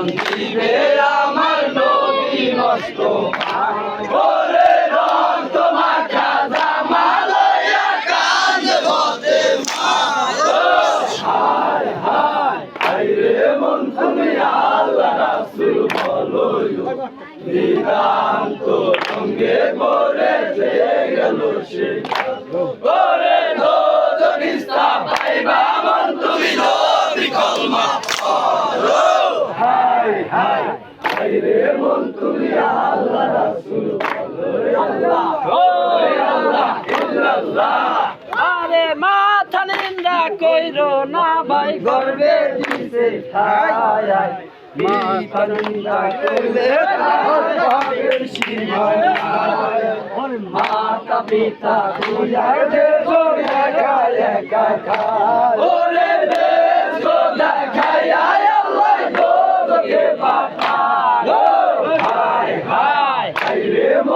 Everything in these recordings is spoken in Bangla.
সেই দিনে আমার নবী মস্ত ওরে রক্ত মাখা জামালয়া কাঁদবতে হায় হায় হায় রে মন তুমি আল্লাহ রাসূল বলো নিদান্ত সঙ্গে করে গেল সে ওরে দোজনিস্তা পাইবা মন তুমি নবী কলমা পড়ো হায় হায় হায় রে মন তুমি আল্লাহ রাসূল আল্লাহ আরে মাথা নিন্দা কইরো না ভাই, গর্বে দিছে হায় মাথা নিন্দা করলে তার সীমায় মাতা পিতা তুইয়া দেবো একা একা খায়। ওরে দেবো দেখায় আল্লাহ দোকে পাঠায় হায় হায় হায়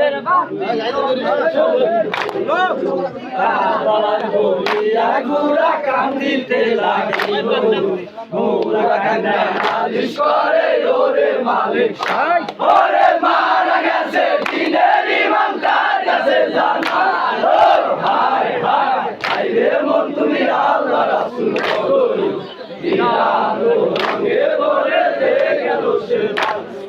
তুমি আল্লাহ রাসূল বলো মিলান্ত রঙে পড়ে যে ওরে রোজনিস্তা পাইবা মন তুমি নবী কলমা পড়ো হায় হায় হায় রে মন তুমি আল্লাহ রাসূল বলো আল্লাহ ও আল্লাহ ইল্লাল্লাহ ইমাম হোসেন তের গুড়া কান্দিতে লাগিল গুড়া কান্দা নালিশ করে ওরে মালিক ওরে মারা গেছে দিনের ইমাম তার কাছে জানা হায় হায় হায় রে মন তুমি আল্লাহ রাসূল বলো দিনার রঙে ভরে দে গেল সে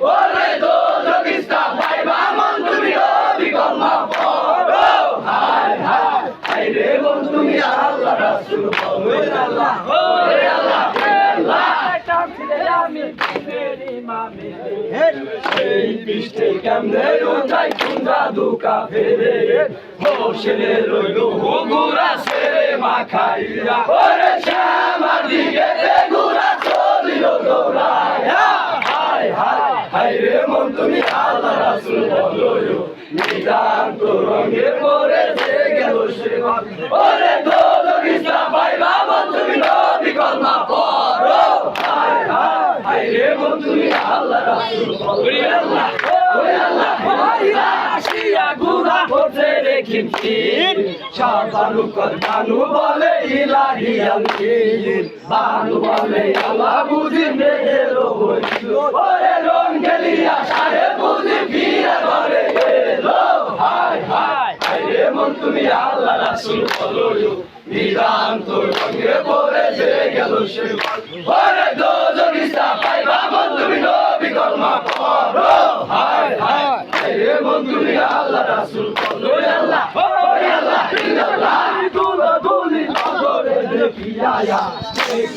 ওরে দো জগিস্তা পাইবা মন তুমি নবী কলমা পড়ো হায় হায় হায় রে মন তুমি আল্লাহ রাসূল বলো আল্লাহ ওরে আল্লাহ আল্লাহ আমি সেই পৃষ্ঠে কেমনে উঠাই কুন্দা দুকা ফেরে হোসেনে রইল হুগুরা সেরে মাখাইয়া। ওরে শ্যামা দিকে গুড়া চলিল দৌড়াইয়া। হায় হায় হায় রে মন, তুমি আল্লাহ রাসূল বলো। নিদান্ত রঙে পরে গেল সে ওরে দোলগিসা পাইবা মন তুমি নবী কলমা পড়ো হায় হায় হায় রে মন তুমি আল্লাহ রাসূল বলো আল্লাহ ওরে আল্লাহ মাইরা আসিয়া গুড়া পড়তে দেখিন তীর সাবানু বানু দোজনিস্তা পাইবা মন তুমি নবী কলমা পড়ো হায় হায় হায় রে মন তুমি আল্লাহ রাসূল বলো আল্লাহ ওরে আল্লাহ ইল্লাল্লাহ দুলা দুলি নজরে দেখিয়া দেখিয়া কাপড়ি সুরা